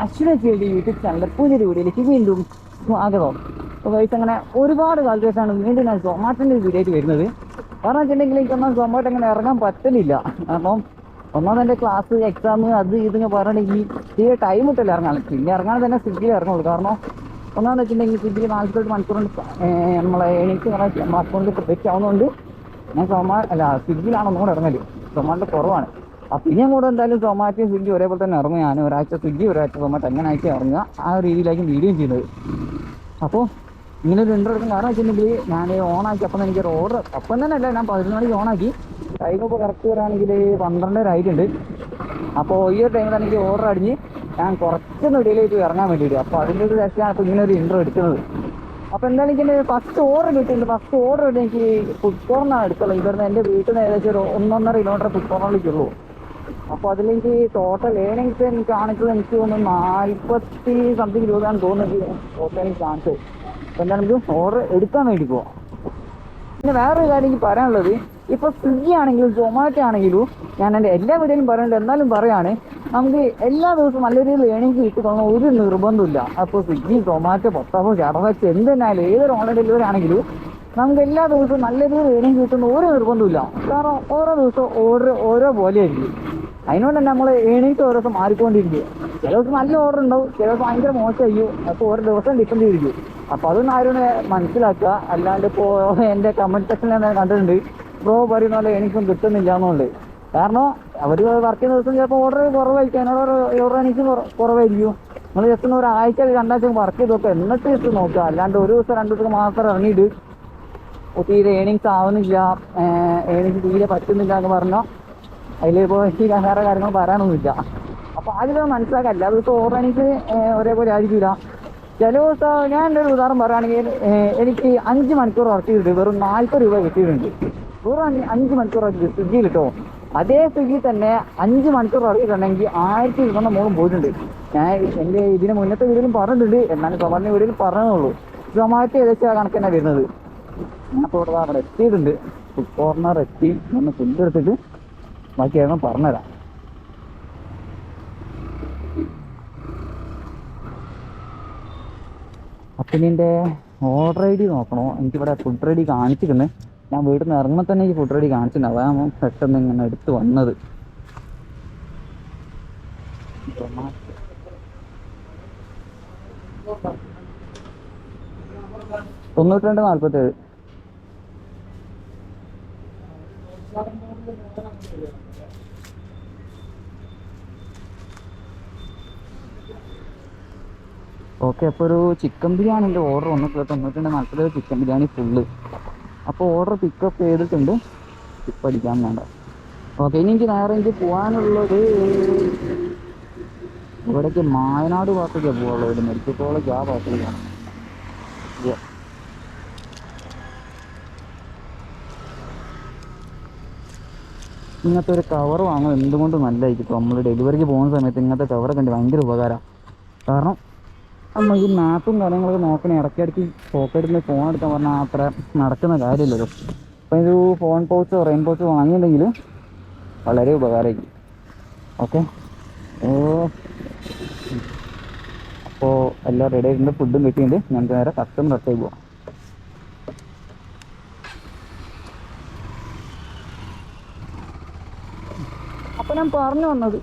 അശ്വിനെ ചെയ്ത് YouTube channel പുതിയൊരു വീഡിയോയിലേക്ക് വീണ്ടും സ്വാഗതം. അപ്പോൾ വൈസ് അങ്ങനെ ഒരുപാട് കാലത്തേക്കാണ് വീണ്ടും ഞാൻ സൊമാറ്റോന്റെ വീഡിയോ ആയിട്ട് വരുന്നത്. കാരണം വെച്ചിട്ടുണ്ടെങ്കിൽ എനിക്കൊന്നും സൊമാറ്റോ അങ്ങനെ ഇറങ്ങാൻ പറ്റലില്ല കാരണം ഒന്നാമത് എന്റെ ക്ലാസ് എക്സാം അത് ഇതെന്ന് പറഞ്ഞിട്ടുണ്ടെങ്കിൽ തീരെ ടൈം കിട്ടില്ല ഇറങ്ങാൻ. പിന്നെ ഇറങ്ങാൻ തന്നെ സ്വിഗ്ഗിയിൽ ഇറങ്ങുള്ളൂ. കാരണം ഒന്നാമെന്ന് വെച്ചിട്ടുണ്ടെങ്കിൽ സ്വിഗ്ഗിയിൽ നാൽപ്പത്തെട്ട് മണിക്കൂറുണ്ട്. നമ്മളെ എനിക്ക് അക്കൗണ്ടിൽ ക്രെഡിറ്റ് ആവുന്നതുകൊണ്ട് ഞാൻ സൊമാ അല്ല സ്വിഗ്ഗിയിലാണ് ഒന്നുകൂടെ ഇറങ്ങൽ. സൊമാറ്റോ കുറവാണ്. ഇനി അങ്ങോട്ട് എന്തായാലും സൊമാറ്റോ സ്വിഗ്ഗി ഒരേപോലെ തന്നെ ഇറങ്ങും. ഞാൻ ഒരാഴ്ച സ്വിഗ്ഗി ഒരാഴ്ച സൊമാറ്റോ അങ്ങനെ ആയിട്ട് ഇറങ്ങുക. ആ രീതിയിലായിരിക്കും വീഡിയോ ചെയ്യുന്നത്. അപ്പോൾ ഇങ്ങനെ ഒരു ഇൻട്രോ എടുക്കുന്ന കാരണം വെച്ചിട്ടുണ്ടെങ്കിൽ ഞാൻ ഓണാക്കി അപ്പം എനിക്ക് ഓർഡർ അപ്പം തന്നെ അല്ല ഞാൻ പതിനൊന്ന് മണിക്ക് ഓണാക്കി ടൈം ഇപ്പോൾ കറക്റ്റ് വരാണെങ്കിൽ പന്ത്രണ്ടര ആയിട്ടുണ്ട്. അപ്പോൾ ഈ ഒരു ടൈമിൽ എനിക്ക് ഓർഡർ അടിഞ്ഞ് ഞാൻ കുറച്ചൊന്ന് ഇടയിലേക്ക് ഇറങ്ങാൻ വേണ്ടിയിട്ട്. അപ്പോൾ അതിന്റെ ഒരു ശേഷമാണ് ഇപ്പോൾ ഇങ്ങനെ ഒരു ഇൻട്രോ എടുക്കുന്നത്. അപ്പോൾ എന്തായാലും എനിക്ക് ഫസ്റ്റ് ഓർഡർ കിട്ടിയിട്ടുണ്ട്. ഫസ്റ്റ് ഓർഡർ എനിക്ക് ഫുഡ് കോർണാണ് എടുത്തുള്ളത്. ഇവിടുന്ന് എന്റെ വീട്ടിൽ നിന്ന് ഏകദേശം ഒരു ഒന്നൊന്നര കിലോമീറ്റർ ഫുഡ് കോർണറിലേക്കുള്ളൂ അപ്പോൾ അതിലെനിക്ക് ടോട്ടൽ ഏണിങ്സ് എനിക്ക് കാണിച്ചത് എനിക്ക് തോന്നുന്നു നാൽപ്പത്തി സംതിങ് രൂപയാണ് തോന്നുന്നത് ടോട്ടൽ എനിക്ക് കാണിച്ചത് അപ്പോൾ എന്താണ് നമുക്ക് ഓർഡർ എടുക്കാൻ വേണ്ടി പോവാം. പിന്നെ വേറൊരു കാര്യം എനിക്ക് പറയാനുള്ളത് ഇപ്പോൾ സ്വിഗ്ഗി ആണെങ്കിലും സൊമാറ്റോ ആണെങ്കിലും ഞാൻ എന്റെ എല്ലാ വീഡിയോയിലും പറയുന്നുണ്ട് എന്നാലും പറയാണ് നമുക്ക് എല്ലാ ദിവസവും നല്ല രീതിയിൽ ഏണിങ്സ് കിട്ടുന്ന ഒരു നിർബന്ധമില്ല അപ്പോൾ സ്വിഗ്ഗി സൊമാറ്റോ പൊട്ടാപ്പോ ചടവച്ച് എന്ത് തന്നെയായാലും ഏതൊരു ഓൺലൈൻ ഡെലിവറി ആണെങ്കിലും നമുക്ക് എല്ലാ ദിവസവും നല്ല രീതിയിൽ ഏണിങ്സ് കിട്ടുന്ന ഒരു നിർബന്ധമില്ല കാരണം ഓരോ ദിവസവും ഓർഡർ ഓരോ പോലെയായിരിക്കും. അതിനോണ്ട് തന്നെ നമ്മൾ ഏണിങ്സ് ഓരോ ദിവസം മാറിക്കൊണ്ടിരിക്കും ചില ദിവസം നല്ല ഓർഡർ ഉണ്ടാവും ചില ദിവസം ഭയങ്കര മോശമായിരിക്കും. അപ്പോൾ ഓരോ ദിവസം ഡിപ്പെൻഡ് ചെയ്തിരിക്കും അപ്പോൾ അതൊന്നും ആരും മനസ്സിലാക്കുക. അല്ലാണ്ട് ഇപ്പോൾ എന്റെ കമന്റ് സെക്ഷനിൽ ഞാൻ കണ്ടിട്ടുണ്ട്. ബ്രോ പറയുന്ന പോലെ എനിക്കും കിട്ടുന്നില്ല എന്നുള്ളത്. കാരണം അവർ വർക്ക് ചെയ്യുന്ന ദിവസം ചിലപ്പോൾ ഓർഡർ കുറവായിരിക്കും. അതിനോട് ഓർഡർ എനിക്ക് കുറവായിരിക്കും. നമ്മൾ ജസ്റ്റ് ഒന്ന് ഒരാഴ്ച രണ്ടാഴ്ച വർക്ക് ചെയ്ത് നോക്കുക എന്നിട്ട് ജസ്റ്റ് നോക്കുക അല്ലാണ്ട് ഒരു ദിവസം രണ്ട് ദിവസം മാത്രം ഇറങ്ങിയിട്ട് തീരെ ഏണിങ്സ് ആവുന്നില്ല. ഏണിങ്സ് തീരെ പറ്റുന്നില്ല എന്ന് പറഞ്ഞാൽ അതിലിപ്പോൾ ഈ വേറെ കാര്യങ്ങൾ പറയാനൊന്നുമില്ല. അപ്പോൾ അതിൽ മനസ്സിലാക്കാൻ അല്ലാതെ ദിവസവും ഓർഗാനിക് ഒരേപോലെ ആയിരിക്കില്ല ചില ദിവസം ഞാൻ എന്റെ ഒരു ഉദാഹരണം പറയുകയാണെങ്കിൽ എനിക്ക് അഞ്ച് മണിക്കൂർ വർക്ക് ചെയ്തിട്ട് വെറും നാൽപ്പത് രൂപ കിട്ടിയിട്ടുണ്ട്. വെറും അഞ്ച് മണിക്കൂർ വർക്ക് സ്വിഗ്ഗിയിൽ കേട്ടോ അതേ സ്വിഗ്ഗി തന്നെ അഞ്ച് മണിക്കൂർ വർക്ക് ചെയ്തിട്ടുണ്ടെങ്കിൽ ആയിരത്തി ഇരുപത്തി മോളും പോയിട്ടുണ്ട്. ഞാൻ എന്റെ ഇതിന് മുന്നത്തെ വീഡിയോയിലും പറഞ്ഞിട്ടുണ്ട്. എന്നാലും സമാന വീഡിയോയിൽ പറഞ്ഞതുള്ളൂ സൊമാറ്റോ ഏകദേശം കണക്ക് തന്നെ വരുന്നത്. ഞാൻ ഇപ്പോൾ ഇവിടെ എത്തിയിട്ടുണ്ട്. ഫുഡ് കോർണർ എത്തി. ഒന്ന് ഫുഡ് എടുത്തിട്ട് ബാക്കി ഞാൻ പറഞ്ഞുതരാം അപ്പനിന്റെ ഓർഡർ ഐ ഡി നോക്കണോ? എനിക്കിവിടെ ഫുഡ് റെഡി കാണിച്ചിരുന്നു ഞാൻ വീട്ടിൽ നിന്ന് ഇറങ്ങുമ്പോൾ തന്നെ എനിക്ക് ഫുഡ് റെഡി കാണിച്ചിട്ടുണ്ട്. അതാണ് പെട്ടെന്ന് ഇങ്ങനെ എടുത്ത് വന്നത്. തൊണ്ണൂറ്റി രണ്ട് നാൽപ്പത്തേഴ് ഓക്കെ അപ്പോൾ ഒരു ചിക്കൻ ബിരിയാണിന്റെ ഓർഡർ വന്നിട്ടുള്ള തൊണ്ണൂറ്റി നാൽപ്പത് ചിക്കൻ ബിരിയാണി ഫുള്ള് അപ്പോൾ ഓർഡർ പിക്കപ്പ് ചെയ്തിട്ടുണ്ട്. ഇപ്പം അടിക്കാൻ വേണ്ട. ഓക്കെ ഇനി എനിക്ക് നേരെ എനിക്ക് പോകാനുള്ളത് ഇവിടേക്ക് മായനാട് ഭാഗത്തേക്കാണ് പോകാനുള്ളത് ഇവിടെ മെഡിക്കൽ കോളേജ് ആ ഭാഗത്തേക്കാണ്. ഇങ്ങനത്തെ ഒരു കവർ വാങ്ങുന്നത് എന്തുകൊണ്ടും നല്ലതായിരിക്കും. നമ്മൾ ഡെലിവറിക്ക് പോകുന്ന സമയത്ത് ഇങ്ങനത്തെ കവറൊക്കെ ഉണ്ട്. ഭയങ്കര ഉപകാരമാണ് കാരണം നമ്മൾ ഈ മാപ്പും കാര്യങ്ങളൊക്കെ നോക്കണേ. ഇടയ്ക്കിടയ്ക്ക് പോക്കറ്റിൽ ഫോൺ എടുക്കാൻ പറഞ്ഞാൽ അത്ര നടക്കുന്ന കാര്യമില്ലല്ലോ. അപ്പോൾ ഇതൊരു ഫോൺ പൗച്ചോ റെയിൻ പൗച്ചോ വാങ്ങിയിട്ടുണ്ടെങ്കിൽ വളരെ ഉപകാരമായിരിക്കും. ഓക്കെ അപ്പോൾ എല്ലാം റെഡി ആയിട്ടുണ്ട്. ഫുഡും കിട്ടിയിട്ടുണ്ട്. ഞങ്ങൾക്ക് നേരെ കസ്റ്റമർ അടുത്തേക്ക് പോവാം. അപ്പോൾ ഞാൻ പറഞ്ഞു വന്നത്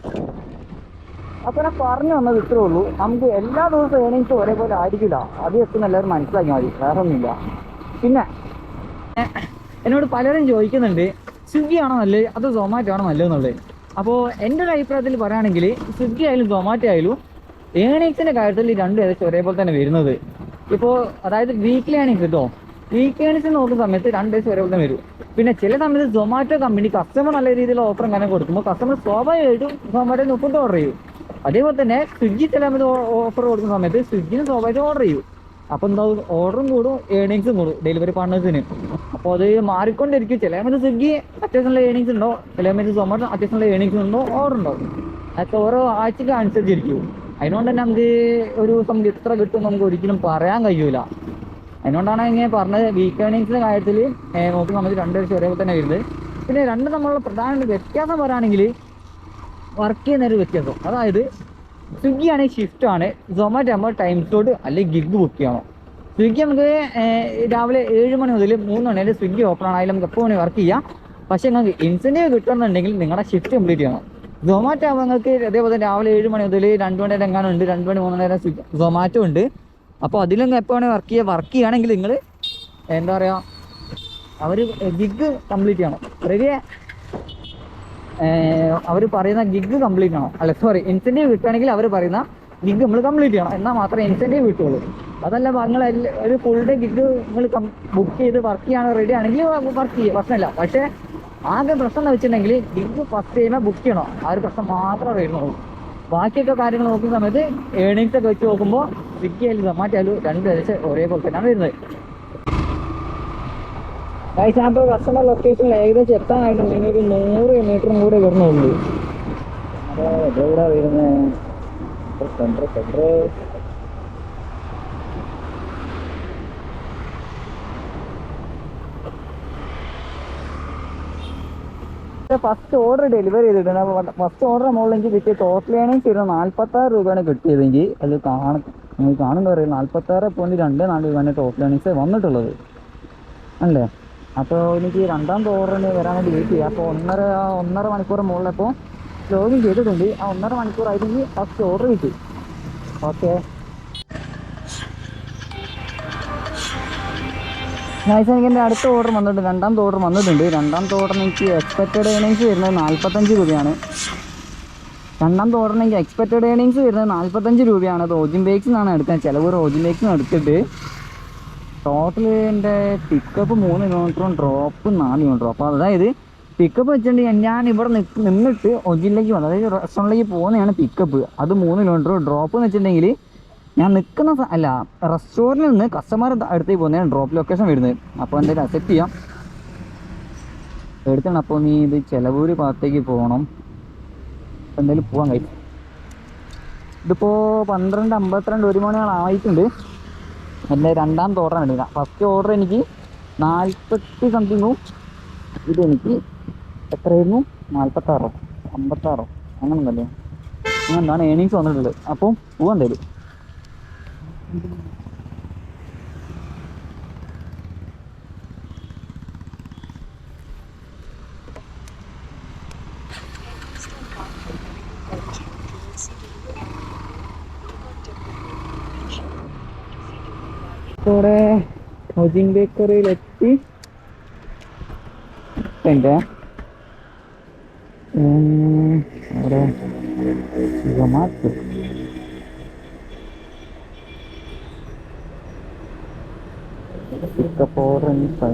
അപ്പോൾ ഞാൻ പറഞ്ഞു വന്നത് ഇത്രേ ഉള്ളൂ. നമുക്ക് എല്ലാ ദിവസവും ഏണിങ്സ് ഒരേപോലെ ആയിരിക്കില്ല. അത് എത്തുന്ന എല്ലാവരും മനസ്സിലാക്കി മതി. വേറെ ഒന്നുമില്ല പിന്നെ എന്നോട് പലരും ചോദിക്കുന്നുണ്ട് സ്വിഗ്ഗി ആണോ നല്ലത് അത് സൊമാറ്റോ ആണോ നല്ലത് എന്നുള്ളത്? അപ്പോൾ എന്റെ ഒരു അഭിപ്രായത്തിൽ പറയുകയാണെങ്കിൽ സ്വിഗ്ഗി ആയാലും സൊമാറ്റോ ആയാലും ഏണിങ്സിന്റെ കാര്യത്തിൽ രണ്ടും ഏകദേശം ഒരേപോലെ തന്നെ വരുന്നത്. ഇപ്പോൾ അതായത് വീക്ക്ലി ഏണിങ്സ് കേട്ടോ വീക്ക് ഏണിങ്സ് നോക്കുന്ന സമയത്ത് രണ്ട് ദിവസം ഒരേപോലെ തന്നെ വരും. പിന്നെ ചില സമയത്ത് സൊമാറ്റോ കമ്പനി കസ്റ്റമർ നല്ല രീതിയിലുള്ള ഓഫർ കാര്യം കൊടുക്കുമ്പോൾ കസ്റ്റമർ സ്വാഭാവികമായിട്ടും സൊമാറ്റോ ഫുഡ് ഓർഡർ ചെയ്യും. അതേപോലെ തന്നെ സ്വിഗ്ഗി ചില ഓഫർ കൊടുക്കുന്ന സമയത്ത് സ്വിഗ്ഗിന് സ്വാഭാവികം ഓർഡർ ചെയ്യും. അപ്പോൾ എന്താ ഓർഡറും കൂടും ഏണിങ്സും കൂടും ഡെലിവറി പാർട്ട്നേഴ്സിന് അപ്പോൾ അത് മാറിക്കൊണ്ടിരിക്കും. ചില സമയത്ത് സ്വിഗ്ഗി അത്യാവശ്യമുള്ള ഏണിങ്സ് ഉണ്ടോ? ചില സമയത്ത് സൊമാറ്റോ അത്യാവശ്യമുള്ള ഏണിങ്സ് ഉണ്ടോ? ഓർഡർ ഉണ്ടാവും. അതൊക്കെ ഓരോ ആഴ്ചക്ക് അനുസരിച്ചിരിക്കും. അതിനോണ്ട് തന്നെ നമുക്ക് ഒരു നമുക്ക് എത്ര കിട്ടും നമുക്ക് ഒരിക്കലും പറയാൻ കഴിയൂല. അതിനോണ്ടാണ് ഇങ്ങനെ പറഞ്ഞത്. വീക്ക് ഏണിങ്സിന്റെ കാര്യത്തിൽ നോക്കി നമുക്ക് രണ്ട് വർഷം ഒരേപോലെ തന്നെ വരുന്നത്. പിന്നെ രണ്ട് നമ്മളുടെ പ്രധാന വ്യത്യാസം പറയുകയാണെങ്കിൽ വർക്ക് ചെയ്യുന്ന ഒരു വ്യത്യാസം. അതായത് സ്വിഗ്ഗി ആണെങ്കിൽ ഷിഫ്റ്റ് ആണ്. സൊമാറ്റോ ആകുമ്പോൾ ടൈം സ്ലോട്ട് അല്ലെങ്കിൽ ഗിഗ് ബുക്ക് ചെയ്യണം. സ്വിഗ്ഗി നമുക്ക് രാവിലെ ഏഴ് മണി മുതൽ മൂന്ന് മണി വരെ സ്വിഗ്ഗി ഓപ്പൺ ആണ്. അതിൽ നമുക്ക് എപ്പോൾ വേണമെങ്കിൽ വർക്ക് ചെയ്യാം. പക്ഷേ നിങ്ങൾക്ക് ഇൻസെന്റീവ് കിട്ടണമെന്നുണ്ടെങ്കിൽ നിങ്ങളുടെ ഷിഫ്റ്റ് കംപ്ലീറ്റ് ചെയ്യണം. സൊമാറ്റോ ആകുമ്പോൾ നിങ്ങൾക്ക് അതേപോലെ രാവിലെ ഏഴ് മണി മുതൽ രണ്ട് മണി വരെ എങ്ങാനും ഉണ്ട്. രണ്ട് മണി മൂന്ന് സ്വിഗ്ഗി സൊമാറ്റോ ഉണ്ട്. അപ്പോൾ അതിലൊന്നും എപ്പോൾ വേണമെങ്കിൽ വർക്ക് ചെയ്യുക വർക്ക് ചെയ്യുകയാണെങ്കിൽ നിങ്ങൾ എന്താ പറയുക അവർ ഗിഗ് കംപ്ലീറ്റ് ചെയ്യണം. റെഡിയെ അവർ പറയുന്ന ഗിഗ് കംപ്ലീറ്റ് ആണോ? അല്ല സോറി ഇൻസെന്റീവ് കിട്ടുകയാണെങ്കിൽ അവർ പറയുന്ന ഗിഗ് നമ്മൾ കംപ്ലീറ്റ് ചെയ്യണം. എന്നാൽ മാത്രമേ ഇൻസെന്റീവ് കിട്ടുള്ളൂ അതല്ല നിങ്ങൾ ഒരു ഫുൾ ഡേ ഗിഗ് നിങ്ങൾ ബുക്ക് ചെയ്ത് വർക്ക് ചെയ്യാൻ റെഡി ആണെങ്കിൽ വർക്ക് ചെയ്യുക പ്രശ്നമില്ല. പക്ഷേ ആകെ പ്രശ്നം എന്ന് വെച്ചിട്ടുണ്ടെങ്കിൽ ഗിഗ് ഫസ്റ്റ് ടൈമേ ബുക്ക് ചെയ്യണോ? ആ ഒരു പ്രശ്നം മാത്രമേ വരുന്നുള്ളൂ. ബാക്കിയൊക്കെ കാര്യങ്ങൾ നോക്കുന്ന സമയത്ത് ഏണിങ്സ് ഒക്കെ വെച്ച് നോക്കുമ്പോൾ ആയാലും മാറ്റിയാലും രണ്ട് ഒരേ ഒരേപോലെ തന്നെയാണ് വരുന്നത്. ഗൈസ് ഞാൻ ഇപ്പോൾ ലൊക്കേഷനിൽ ഏകദേശം എത്താനായിട്ടുണ്ടെങ്കിൽ ഒരു നൂറ് മീറ്ററും കൂടെ വരുന്നുള്ളൂ അതെ എവിടെ വരുന്നത് centre centre first order delivery ചെയ്തിട്ടുണ്ട്. ഫസ്റ്റ് ഓർഡർ മുകളിൽ എനിക്ക് കിട്ടിയ ടോട്ടൽ ആണെങ്കിൽ വരുന്നത് നാൽപ്പത്താറ് രൂപയാണ് കിട്ടിയതെങ്കിൽ അത് കാണും നിങ്ങൾ കാണുമ്പോൾ അറിയാം നാൽപ്പത്താറ് പോയിന്റ് രണ്ട് നാല് രൂപയാണ് ടോട്ടൽ ഏണിങ്സ് വന്നിട്ടുള്ളത്. അല്ലേ? അപ്പോൾ എനിക്ക് ഓർഡറിന് വരാൻ വേണ്ടി വെയിറ്റ് ചെയ്യാം. അപ്പോൾ ഒന്നര ഒന്നര മണിക്കൂർ മുകളിലപ്പോൾ ലോഗിൻ ചെയ്തിട്ടുണ്ട്. ആ ഒന്നര മണിക്കൂറായിട്ട് എനിക്ക് ഫസ്റ്റ് ഓർഡർ കിട്ടി ഓക്കെ നൈസ് എനിക്ക് എന്റെ അടുത്ത ഓർഡർ വന്നിട്ടുണ്ട്. രണ്ടാമത്തെ ഓർഡർ വന്നിട്ടുണ്ട്. രണ്ടാമത്തെ ഓർഡറിന് എനിക്ക് എക്സ്പെക്റ്റഡ് ഏണിങ്സ് വരുന്നത് നാൽപ്പത്തഞ്ച് രൂപയാണ്. രണ്ടാമത്തെ ഓർഡറിന് എനിക്ക് എക്സ്പെക്റ്റഡ് ഏണിങ്സ് വരുന്നത് നാൽപ്പത്തഞ്ച് രൂപയാണ്. അത് ഓജിൻ ബേക്സിൽ നിന്നാണ് എടുക്കുന്നത് ചിലവ് ഓജിൻ നിന്ന് എടുത്തിട്ട് ടോട്ടൽ എന്റെ പിക്കപ്പ് മൂന്ന് കിലോമീറ്ററും ഡ്രോപ്പ് നാല് കിലോമീറ്ററും അപ്പോൾ അതായത് പിക്കപ്പ് വെച്ചിട്ടുണ്ടെങ്കിൽ ഞാൻ ഇവിടെ നിന്നിട്ട് ഒജിലേക്ക് വന്നത് അതായത് റെസ്റ്റോറന്റിലേക്ക് പോകുന്നതാണ് പിക്കപ്പ് അത് മൂന്ന് കിലോമീറ്റർ ഡ്രോപ്പ് എന്ന് വെച്ചിട്ടുണ്ടെങ്കിൽ ഞാൻ നിൽക്കുന്ന അല്ല റെസ്റ്റോറന്റിൽ നിന്ന് കസ്റ്റമർ അടുത്തേക്ക് പോകുന്നതാണ് ഡ്രോപ്പ് ലൊക്കേഷൻ വരുന്നത്. അപ്പോൾ എന്തായാലും അക്സെപ്റ്റ് ചെയ്യാം. എടുത്താണ് അപ്പോൾ നീ ഇത് ചിലവൂർ ഭാഗത്തേക്ക് പോകണം. എന്തായാലും പോകാൻ കഴിയും ഇതിപ്പോൾ പന്ത്രണ്ട് അമ്പത്തിരണ്ട് ഒരു മണിയോളം ആയിട്ടുണ്ട്. എന്റെ രണ്ടാമത്തെ ഓർഡറാണ് എടുക്കുക ഫസ്റ്റ് ഓർഡർ എനിക്ക് നാൽപ്പത്തി സംതിങ്ങും ഇതെനിക്ക് എത്രയായിരുന്നു? നാൽപ്പത്താറോ അമ്പത്താറോ? അങ്ങനെ ഉണ്ടല്ലേ അങ്ങനെ എന്താണ് ഏണിങ്സ് വന്നിട്ടുള്ളത്? അപ്പം പോവാൻ തരും ഇവിടെ ഹൗസിൻ ബേക്കറിയിലെത്തി. എന്റെ അവിടെ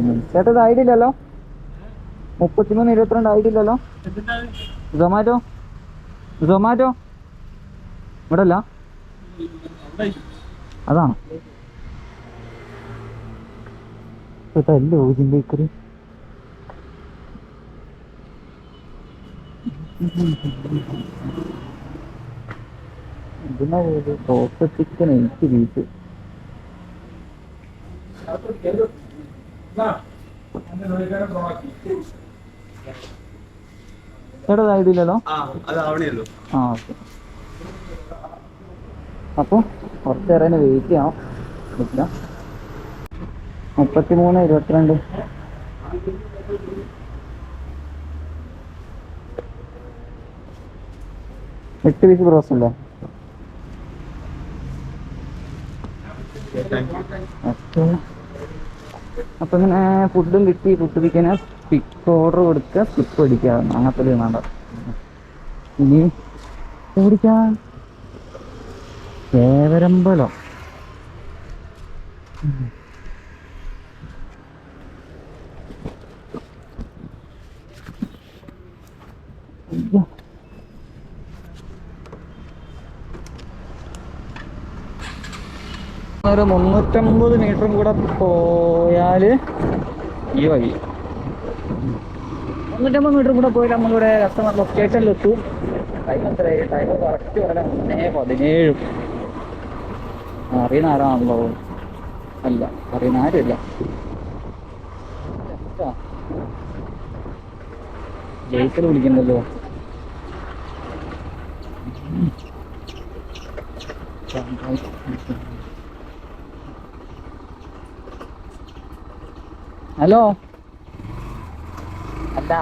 മിനിറ്റ്സ് ചേട്ടാ മുപ്പത്തിമൂന്ന് ഇരുപത്തിരണ്ട് ആയിട്ടില്ലല്ലോ? സൊമാറ്റോ സൊമാറ്റോ ഇവിടെ അല്ല അതാണ്. ഇതല്ലേ ഓജിൻ ബേക്കറി? ഇതിനാ ചിക്കൻ എനിക്ക് ബീഫ് ഇതായിട്ടില്ലല്ലോ ആ ഓക്കെ. അപ്പോൾ വെയിറ്റ് ചെയ്യാം. മുപ്പത്തിമൂന്ന് ഇരുപത്തിരണ്ട്. എട്ട് പീസ് ബ്രോസ് അല്ലേ അപ്പൊ ഇങ്ങനെ ഫുഡും കിട്ടി ഫുഡ് പിടിക്കാൻ പിക്ക് ഓർഡർ കൊടുക്കുക സ്കിപ്പ് അടിക്കുക അങ്ങനത്തെ ഒരു വേണ്ട ഇനി ഓടിക്കാം കേവരമ്പലം ഒരു മുന്നൂറ്റമ്പത് മീറ്ററും കൂടെ പോയാൽ ഈ വഴി. മുന്നൂറ്റമ്പത് മീറ്റർ കൂടെ പോയിട്ട് നമ്മളിവിടെ കസ്റ്റമർ ലൊക്കേഷനിലെത്തും ടൈം എത്രയായി ടൈം കറക്റ്റ് പറയാം മൂന്നേ പതിനേഴും. അറിയുന്ന ആരാണല്ലോ? അല്ല അറിയുന്ന ആരുമില്ല. ജയിക്കൽ വിളിക്കണ്ടല്ലോ ഹലോ? അല്ല.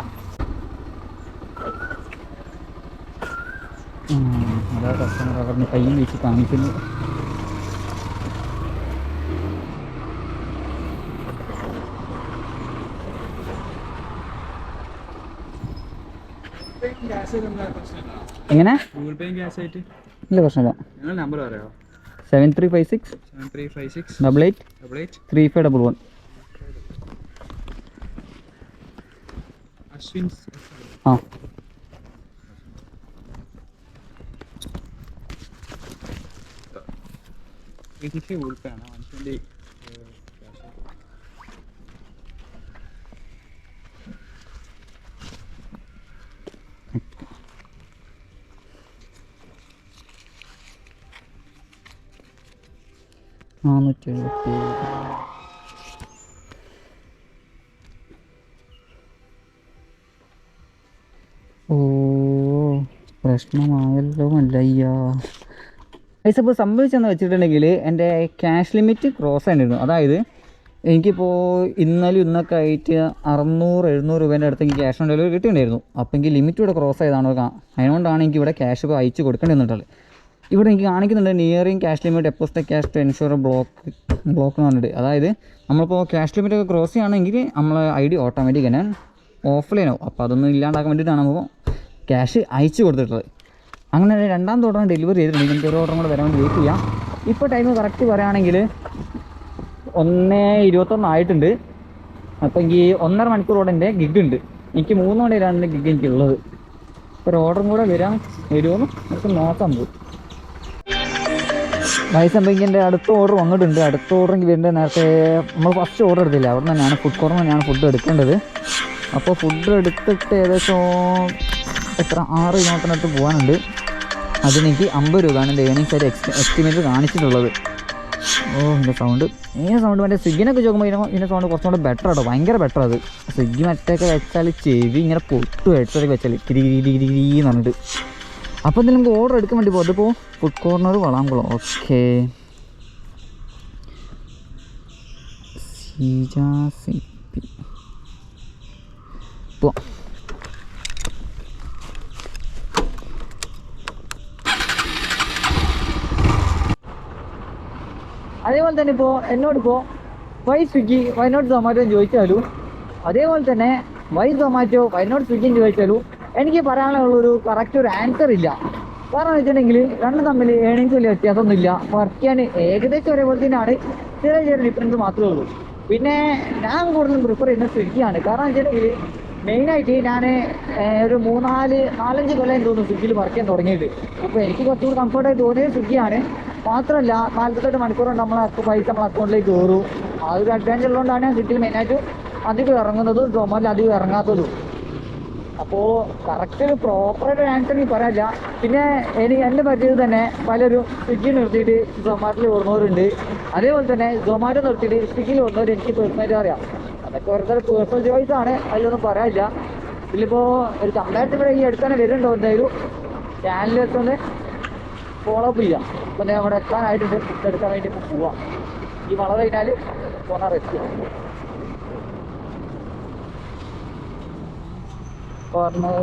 അതാ കസ്റ്റമർ അവരുടെ കയ്യും വീശി കാണിക്കുന്നു. എങ്ങനെ? ഗൂഗിൾ പേയും ക്യാഷ് ആയിട്ട്. ഇല്ല പ്രശ്നമില്ല. നിങ്ങൾ നമ്പർ പറയാമോ seven three five six seven three five six double eight double eight three five double one Ashwin ആ ഗൂഗിൾ പേ ആണ് നാനൂറ്റി എഴുപത്തി പ്രശ്നമായല്ലോ അല്ലയ്യോ പൈസ ഇപ്പോൾ സംഭവിച്ചെന്ന് വെച്ചിട്ടുണ്ടെങ്കിൽ എന്റെ ക്യാഷ് ലിമിറ്റ് ക്രോസ് ആയിരുന്നു അതായത് എനിക്കിപ്പോൾ ഇന്നലെ ഇന്നൊക്കെ ആയിട്ട് അറുന്നൂറ് എഴുന്നൂറ് രൂപേന്റെ അടുത്ത് എനിക്ക് ക്യാഷ് ഓൺ ഡെലിവറി കിട്ടിയിട്ടുണ്ടായിരുന്നു. അപ്പോൾ എനിക്ക് ലിമിറ്റ് ഇവിടെ ക്രോസ് ആയതാണോ അതുകൊണ്ടാണ് എനിക്ക് ഇവിടെ ക്യാഷ് ഇപ്പോൾ അയച്ച് കൊടുക്കേണ്ടി വന്നിട്ടുള്ളത് ഇവിടെ എനിക്ക് കാണിക്കുന്നുണ്ട് nearing cash limit deposit cash to ensure block block എന്ന് പറഞ്ഞിട്ട്. അതായത് നമ്മളിപ്പോൾ ക്യാഷ് ലിമിറ്റ് ഒക്കെ ക്രോസ് ചെയ്യുകയാണെങ്കിൽ നമ്മളെ ഐ ഡി ഓട്ടോമാറ്റിക് തന്നെ ഓഫ്ലൈൻ ആവും. അപ്പോൾ അതൊന്നും ഇല്ലാണ്ടാക്കാൻ വേണ്ടിയിട്ടാണ് നമുക്ക് ക്യാഷ് അയച്ചു കൊടുത്തിട്ടുള്ളത്. അങ്ങനെ രണ്ടാം തോട്ടം ഡെലിവറി ചെയ്തിട്ടുണ്ട്. ഇങ്ങനത്തെ ഒരു ഓർഡറും കൂടെ വരാൻ വെയിറ്റ് ചെയ്യാം. ഇപ്പോൾ ടൈം കറക്റ്റ് പറയുകയാണെങ്കിൽ ഒന്നേ ഇരുപത്തൊന്ന് ആയിട്ടുണ്ട്. അപ്പോൾ എനിക്ക് ഒന്നര മണിക്കൂറോടെ എന്റെ ഗിഗ് ഉണ്ട്. എനിക്ക് മൂന്ന് മണിയിലാണ് എന്റെ ഗിഗ് എനിക്കുള്ളത്. ഒരു ഓർഡറും കൂടെ വരാൻ വരുമെന്ന് നമുക്ക് നോക്കാൻ പോകും വയസ്സ് എന്തെങ്കിലും എന്റെ അടുത്ത ഓർഡർ വന്നിട്ടുണ്ട്. അടുത്ത ഓർഡർ എനിക്ക് നേരത്തെ നമ്മൾ ഫസ്റ്റ് ഓർഡർ എടുത്തില്ല? അവിടെ തന്നെയാണ്. ഫുഡ് തന്നെയാണ് ഫുഡ് എടുക്കേണ്ടത്. അപ്പോൾ ഫുഡ് എടുത്തിട്ട് ഏകദേശം എത്ര? ആറ് കിലോമീറ്ററിനടുത്ത് പോകാനുണ്ട് അതിനെനിക്ക് അമ്പത് രൂപയാണ് എന്റെ ഏണിങ്സ് ആയിട്ട് എക്സ് എസ്റ്റിമേറ്റ് കാണിച്ചിട്ടുള്ളത്. ഓ എന്റെ സൗണ്ട് ഈ സൗണ്ട് മറ്റേ സ്വിഗ്ഗിനൊക്കെ ചോദിക്കുമ്പോൾ ഇതിനെ ഇതിന്റെ സൗണ്ട് കുറച്ചുകൂടെ ബെറ്റർ ആട്ടോ. ഭയങ്കര ബെറ്റർ അത്. സ്വിഗ്ഗി മറ്റൊക്കെ വെച്ചാൽ ചെവി ഇങ്ങനെ പൊട്ടു എടുത്തൊക്കെ വെച്ചാൽ കിരി കിരി കിരി കിരി എന്ന് പറഞ്ഞിട്ട്. അപ്പോൾ എന്തെങ്കിലും നമുക്ക് ഓർഡർ എടുക്കാൻ വേണ്ടി പോകും അതിപ്പോൾ ഫുഡ് കോർണർ വളാംകുളം. ഓക്കെ പോവാം. അതേപോലെ തന്നെ ഇപ്പോൾ എന്നോട് ഇപ്പോൾ why Swiggy why not Zomato ചോദിച്ചാലും അതേപോലെ തന്നെ വൈ സൊമാറ്റോ വൈ നോട്ട് എന്ന് ചോദിച്ചാലും എനിക്ക് പറയാനുള്ള ഒരു കറക്റ്റ് ഒരു ആൻസർ ഇല്ല. കാരണം വെച്ചിട്ടുണ്ടെങ്കിൽ രണ്ടും തമ്മിൽ ഏണിങ്സ് വലിയ വ്യത്യാസമൊന്നുമില്ല. വർക്ക് ചെയ്യാൻ ഏകദേശം ഒരേപോലെ തന്നെയാണ്. ചെറിയ ചെറിയ ഡിഫറൻസ് മാത്രമേ ഉള്ളൂ. പിന്നെ ഞാൻ കൂടുതലും പ്രിഫർ ചെയ്യുന്നത് സ്വിഗ്ഗിയാണ് കാരണം വെച്ചിട്ടുണ്ടെങ്കിൽ മെയിനായിട്ട് ഞാൻ ഒരു മൂന്നാൽ നാലഞ്ച് കൊല്ലം തോന്നുന്നു സ്വിഗ്ഗിയിൽ വർക്ക് ചെയ്യാൻ തുടങ്ങിയിട്ട്. അപ്പോൾ എനിക്ക് കുറച്ചുകൂടി കംഫർട്ടായി തോന്നിയത് സ്വിഗ്ഗിയാണ്. മാത്രമല്ല നാൽപ്പത്തെട്ട് മണിക്കൂർ കൊണ്ട് നമ്മളെ പൈസ നമ്മളെ അക്കൗണ്ടിലേക്ക് കയറും. ഒരു അഡ്വാന്റേജ് ഉള്ളതുകൊണ്ടാണ് ഞാൻ സ്വിഗ്ഗിയിൽ മെയിനായിട്ട് അധികം ഇറങ്ങുന്നതും സൊമാറ്റോയിൽ അധികം ഇറങ്ങാത്തതും. അപ്പോൾ കറക്റ്റ് ഒരു പ്രോപ്പറായിട്ട് ആൻസർ എനിക്ക് പറയാനില്ല. പിന്നെ എനിക്ക് എന്റെ പരിചയത്തിൽ തന്നെ പലരും സ്വിഗ്ഗി നിർത്തിയിട്ട് സൊമാറ്റോയിൽ ഓടുന്നവരുണ്ട്. അതേപോലെ തന്നെ സൊമാറ്റോ നിർത്തിയിട്ട് സ്വിഗ്ഗിയിൽ ഓടുന്നവർ എനിക്ക് പേഴ്സണലായിട്ട് അറിയാം. അതൊക്കെ ഓരോരുത്തർ പേഴ്സണൽ ചോയ്സ് ആണ്. അതിലൊന്നും പറയാനില്ല. ഇതിലിപ്പോ ഒരു കമ്പാരിറ്റീവ് ഇവിടെ ഈ തന്നെ വരുന്നുണ്ടോ എന്തായാലും? ചാനലിൽ എത്തുന്നത് ഫോളോ അപ്പ് ചെയ്യാം ഞാൻ അവിടെ എത്താനായിട്ടുണ്ട്. ഫുഡ് എടുക്കാൻ വേണ്ടി പോവാം. ഈ വളർ കഴിഞ്ഞാൽ പോണ റെസ്റ്റ് കോർണർ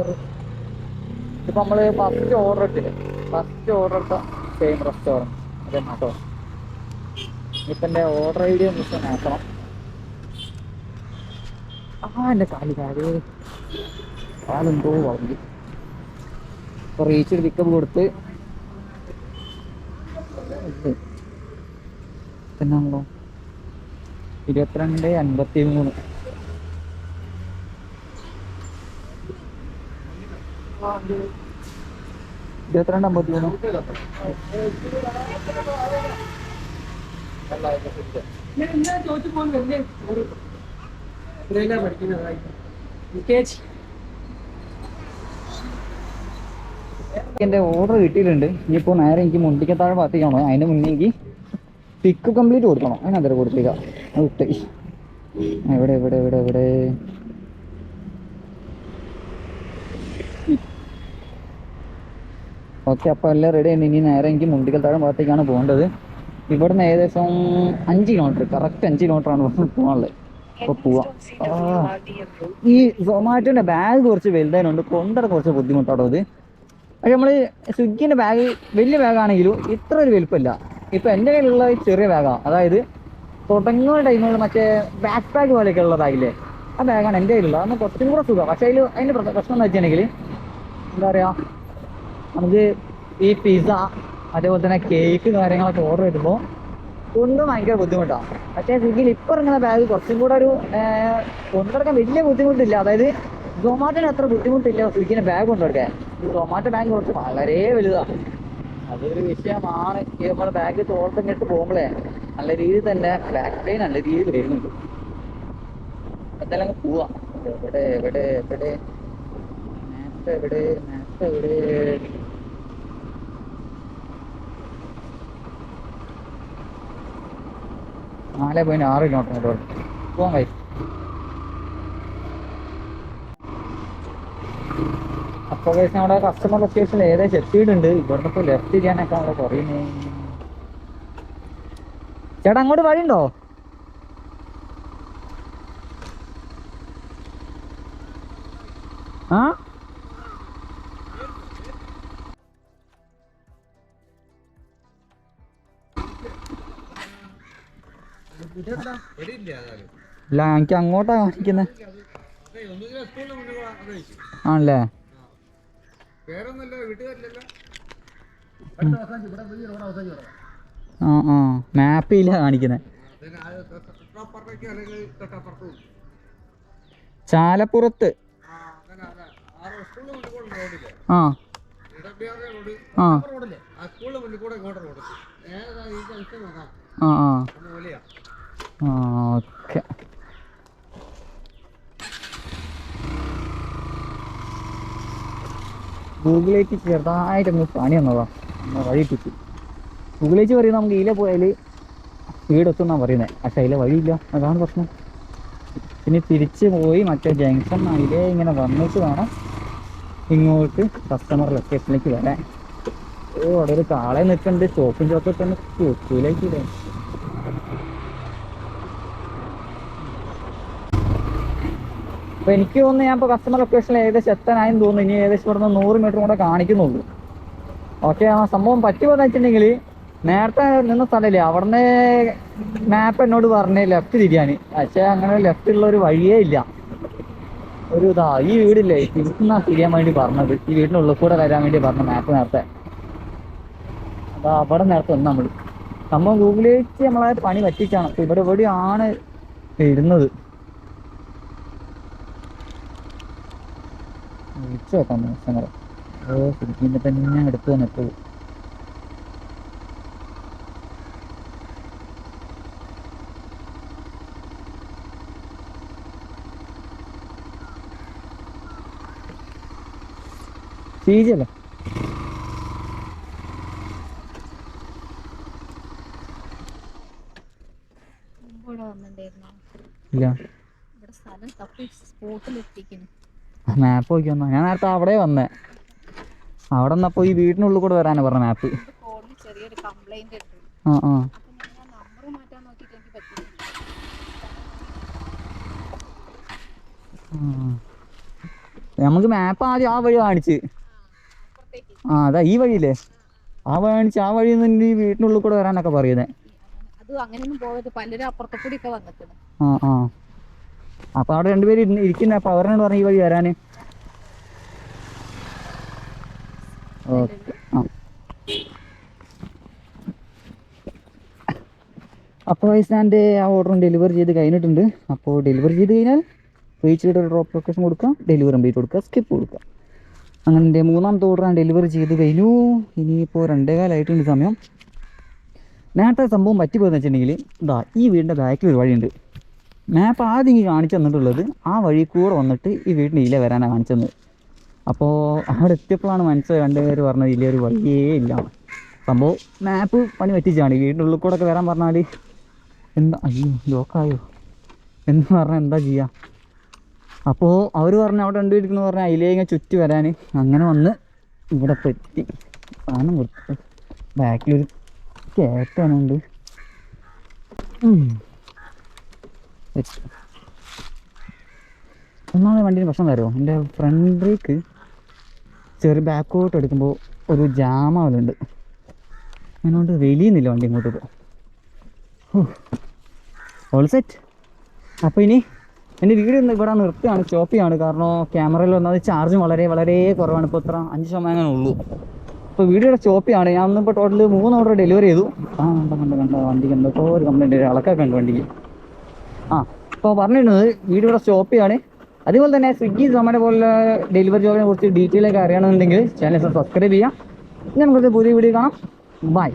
ഇപ്പം നമ്മൾ ഫസ്റ്റ് ഓർഡർ ഇട്ടില്ലേ ഫസ്റ്റ് ഓർഡർ ഇട്ട സെയിം റെസ്റ്റോറന്റ് അതെ കേട്ടോ ഇപ്പം ഓർഡർ ഐ ഡി ഒന്ന് നോക്കണം ആ എന്റെ കാലി കാൽ കാലെന്തോ വളഞ്ഞു ഇപ്പോൾ റീച്ച് പിക്കപ്പ് കൊടുത്ത്. പിന്നാണല്ലോ ഇരുപത്തിരണ്ട് അൻപത്തി മൂന്ന് ഇരുപത്തിരണ്ട് അമ്പത്തി മൂന്ന് എന്റെ ഓർഡർ കിട്ടിയിട്ടുണ്ട്. ഇനിയിപ്പോൾ നേരെ എനിക്ക് മുണ്ടിക്കത്താഴ് ഭാഗത്തേക്കാണോ അതിന് മുന്നേ എനിക്ക് പിക്ക് കംപ്ലീറ്റ് കൊടുക്കണം. അതിനകത്ത് കൊടുത്തേക്കാം അത് വിട്ട് എവിടെ എവിടെ എവിടെ എവിടെ? ഓക്കെ അപ്പോൾ എല്ലാം റെഡി ആണ് ഇനി നേരെ എനിക്ക് മുണ്ടിക്കൽ താഴെ ഭാഗത്തേക്കാണ് പോകേണ്ടത്. ഇവിടുന്ന് ഏകദേശം അഞ്ച് കിലോമീറ്റർ കറക്റ്റ് അഞ്ച് കിലോമീറ്റർ ആണ് പോകാനുള്ളത്. അപ്പോൾ പോവാം. ആ. ഈ സൊമാറ്റോന്റെ ബാഗ് കുറച്ച് വലുതായതുകൊണ്ട് കൊണ്ടട കുറച്ച് ബുദ്ധിമുട്ടാണോ അത് പക്ഷെ നമ്മൾ സ്വിഗ്ഗിന്റെ ബാഗ് വലിയ ബാഗാണെങ്കിലും ഇത്ര ഒരു വലുപ്പമില്ല ഇപ്പൊ എന്റെ കയ്യിലുള്ള ചെറിയ ബാഗാണ് അതായത് തുടങ്ങുന്ന ടൈമിൽ മറ്റേ ബാക്ക് പാക്ക് പോലെയൊക്കെ ഉള്ള ബാഗില്ലേ ആ ബാഗാണ് എന്റെ കയ്യിലുള്ളത് അന്ന് കുറച്ചും കൂടെ സുഖം. പക്ഷേ അതിൽ അതിന്റെ പ്രശ്നം എന്ന് വെച്ചിട്ടുണ്ടെങ്കിൽ എന്താ പറയുക നമുക്ക് ഈ പിസ്സ അതേപോലെ തന്നെ കേക്ക് കാര്യങ്ങളൊക്കെ ഓർഡർ ചെയ്യുമ്പോൾ കൊണ്ടും ഭയങ്കര ബുദ്ധിമുട്ടാണ് പക്ഷേ സ്വിഗ്ഗിയിൽ ഇപ്പോൾ ഇറങ്ങുന്ന ബാഗ് കുറച്ചും കൂടെ ഒരു കൊണ്ടുനടക്കാൻ വലിയ ബുദ്ധിമുട്ടില്ല. അതായത് സൊമാറ്റോന് അത്ര ബുദ്ധിമുട്ടില്ല സ്വിഗ്ഗിന് ബാഗ് കൊണ്ടുനടക്കാൻ സൊമാറ്റോ ബാഗ് കുറച്ച് വളരെ വലുതാണ് അതൊരു വിഷയമാണ്. നമ്മുടെ ബാഗ് തോർത്തിങ്ങിട്ട് പോകുമ്പോഴേ നല്ല രീതിയിൽ തന്നെ ബാക്ക് പെയിൻ നല്ല രീതിയിൽ വരുന്നുണ്ട്. എന്തായാലും പോവാം. എവിടെ എവിടെ എവിടെ? മാപ്പ് എവിടെ മാപ്പ് എവിടെ? നാല് പോയിന്റ് ആറ് കിലോമീറ്റർ ഇങ്ങോട്ട് പോകാൻ കഴിയും. അപ്പോൾ കഴിച്ച് നമ്മുടെ കസ്റ്റമർ ലൊക്കേഷൻ ഏകദേശം എത്തിയിട്ടുണ്ട്. ഇവിടുന്ന് ഇപ്പോൾ ലെഫ്റ്റ് ചെയ്യാനൊക്കെ അവിടെ കുറയുന്നേ ചേട്ടാ അങ്ങോട്ട് വഴിയുണ്ടോ? ആ? ഇല്ല എനിക്ക് അങ്ങോട്ടാ കാണിക്കുന്നത് ആണല്ലേ? ആ ആ. മാപ്പില്ല കാണിക്കുന്നത് ചാലപ്പുറത്ത്. ആ ആ. ആ. ആ ആ ഓക്കെ ഗൂഗിളേക്ക് ചെറുതായിട്ടൊന്ന് പണി വന്നതാ. വഴി കിട്ടി. ഗൂഗിളേക്ക് പറയുന്നത് നമുക്ക് ഇതിലെ പോയാൽ വീടെത്തുന്നാണ് പറയുന്നത് പക്ഷെ അതിലെ വഴിയില്ല. അതാണ് പ്രശ്നം. പിന്നെ തിരിച്ച് പോയി മറ്റേ ജംഗ്ഷൻ അതിലേ ഇങ്ങനെ വന്നിട്ട് വേണം ഇങ്ങോട്ട് കസ്റ്റമർ ലൊക്കേഷനിലേക്ക് വരാൻ. ഓ അവിടെ ഒരു കാളെ നിൽക്കുന്നുണ്ട് ഷോപ്പിംഗ് ഷോപ്പിൽ ഒന്ന് കൊച്ചിയിലേക്ക് ഇടേ അപ്പൊ എനിക്ക് തോന്നുന്നു ഞാൻ ഇപ്പൊ കസ്റ്റമർ ലൊക്കേഷനിൽ ഏകദേശം എത്താനായെന്ന് തോന്നുന്നു. ഇനി ഏകദേശം ഇവിടുന്ന് നൂറ് മീറ്റർ കൂടെ കാണിക്കുന്നുള്ളൂ. ഓക്കെ ആ സംഭവം പറ്റുമെന്ന് വെച്ചിട്ടുണ്ടെങ്കിൽ നേരത്തെ നിന്ന സ്ഥലമില്ലേ? അവിടുന്ന് മാപ്പ് എന്നോട് പറഞ്ഞേ ലെഫ്റ്റ് തിരിയാൻ പക്ഷേ അങ്ങനെ ലെഫ്റ്റ് ഉള്ള ഒരു വഴിയേ ഇല്ല. ഒരു ഇതാ ഈ വീടില്ലേ? തിരിച്ചുന്ന തിരിയാൻ വേണ്ടി പറഞ്ഞത്. ഈ വീടിനുള്ളിൽ കൂടെ വരാൻ വേണ്ടി പറഞ്ഞു മാപ്പ് നേരത്തെ. അതാ അവിടെ നേരത്തെ നമ്മൾ സംഭവം ഗൂഗിളിലേക്ക് നമ്മളെ പണി പറ്റിച്ചാണ് ഇവിടെ എവിടെയാണ് ഇരുന്നത് വിളിച്ചു നോക്കാം ദിവസങ്ങൾ ഓ ഫിലിപ്പീന്റെ തന്നെ എടുത്ത് തന്നെ എപ്പോഴും വന്നിട്ടുണ്ടായിരുന്നോ. ഇല്ല. ഇവിടെ സ്ഥലം തപ്പി സ്പോട്ടിൽ എത്തിക്കുന്നു മാപ്പ് നോക്കി വന്നോ ഞാൻ നേരത്തെ അവിടെ വന്നേ. അവിടെ നിന്നപ്പോൾ ഈ വീടിനുള്ളിൽ കൂടെ വരാനാ പറഞ്ഞ മാപ്പ് ആ ആ. നമുക്ക് മാപ്പ് ആദ്യം ആ വഴി കാണിച്ച്. ആ അതാ ഈ വഴിയില്ലേ? ആ വഴി കാണിച്ച് ആ വഴി നിന്ന് ഈ വീട്ടിനുള്ളിൽ കൂടെ വരാനൊക്കെ പറയുന്നത് ആ ആ. അപ്പോൾ അവിടെ രണ്ടുപേര് ഇരിക്കുന്ന. അപ്പോൾ അവരോട് പറഞ്ഞു ഈ വഴി വരാൻ ഓക്കെ. ആ. വയസ്സാന്റെ ആ ഓർഡറും ഡെലിവറി ചെയ്ത് കഴിഞ്ഞിട്ടുണ്ട്. അപ്പോൾ ഡെലിവറി ചെയ്ത് കഴിഞ്ഞാൽ റീച്ച് ഒരു ഡ്രോപ്പ് ലൊക്കേഷൻ കൊടുക്കുക. ഡെലിവറി കംപ്ലീറ്റ് കൊടുക്കുക. സ്കിപ്പ് കൊടുക്കുക. അങ്ങനെ എന്റെ മൂന്നാമത്തെ ഓർഡർ ഞാൻ ഡെലിവറി ചെയ്ത് കഴിഞ്ഞു. ഇനിയിപ്പോൾ രണ്ടേ കാലമായിട്ടുണ്ട് സമയം. നേരത്തെ സംഭവം പറ്റിപ്പോയെന്ന് വെച്ചിട്ടുണ്ടെങ്കിൽ ഇതാ ഈ വീടിന്റെ ബാക്കിൽ ഒരു വഴിയുണ്ട്. മാപ്പ് ആദ്യം ഈ കാണിച്ചു തന്നിട്ടുള്ളത് ആ വഴി കൂടെ വന്നിട്ട് ഈ വീടിന്റെ ഇല വരാനാണ് കാണിച്ചു തന്നത്. അപ്പോൾ അവിടെ എത്തിയപ്പോഴാണ് മനസ്സിലായി രണ്ടുപേർ പറഞ്ഞത് ഇല്ല ഒരു വഴിയേ ഇല്ല. സംഭവം മാപ്പ് പണി പറ്റിച്ചാണ്. വീടിന്റെ ഉള്ളിൽ കൂടെ ഒക്കെ വരാൻ പറഞ്ഞാൽ എന്താ അയ്യോ ലോക്കായോ എന്ന് പറഞ്ഞാൽ എന്താ ചെയ്യുക അപ്പോൾ അവർ പറഞ്ഞു അവിടെ രണ്ടുപേരിക്കുന്നു പറഞ്ഞാൽ അതിലേ ഇങ്ങനെ ചുറ്റി വരാൻ അങ്ങനെ വന്ന് ഇവിടെ പറ്റി സാധനം കൊടുത്തു ബാക്കിലൊരു കയറ്റാനുണ്ട് ഒന്നാമത് വണ്ടിന് പ്രശ്നം തരുമോ എന്റെ ഫ്രണ്ട് ബ്രേക്ക് ചെറിയ ബാക്കോട്ട് എടുക്കുമ്പോൾ ഒരു ജാമാവലുണ്ട് അതിനോണ്ട് വലിയുന്നില്ല വണ്ടി ഇങ്ങോട്ട് പോകും ഓൾ സെറ്റ് അപ്പോൾ ഇനി എന്റെ വീഡിയോ ഇന്ന് ഇവിടെ നിർത്തുകയാണ് സ്റ്റോപ്പ് ചെയ്യാണ്. കാരണം ക്യാമറയിൽ വന്നത് ചാർജ് വളരെ വളരെ കുറവാണ്. ഇപ്പോൾ ഇത്ര അഞ്ച് ശതമാനം ഉള്ളൂ. അപ്പോൾ വീഡിയോയുടെ സ്റ്റോപ്പ് ചെയ്യാണ്. ഞാൻ ഇന്നിപ്പോൾ ടോട്ടൽ മൂന്ന് ഓർഡർ ഡെലിവറി ചെയ്തു. ആ കണ്ട കണ്ട കണ്ട. വണ്ടിക്ക് എന്തൊക്കെ ഒരു കംപ്ലൈന്റ് ഇളക്കൊക്കെ ഉണ്ട് വണ്ടിക്ക്. ആ ഇപ്പോൾ പറഞ്ഞിരുന്നത് വീഡിയോയുടെ സ്റ്റോപ്പ് ചെയ്യാണ്. അതുപോലെ തന്നെ സ്വിഗ്ഗി സൊമാറ്റോ പോലുള്ള ഡെലിവറി ജോബിനെ കുറിച്ച് ഡീറ്റെയിൽ ഒക്കെ അറിയണമെന്നുണ്ടെങ്കിൽ ചാനൽ സബ്സ്ക്രൈബ് ചെയ്യാം. നമുക്ക് പുതിയ വീഡിയോ കാണാം. ബൈ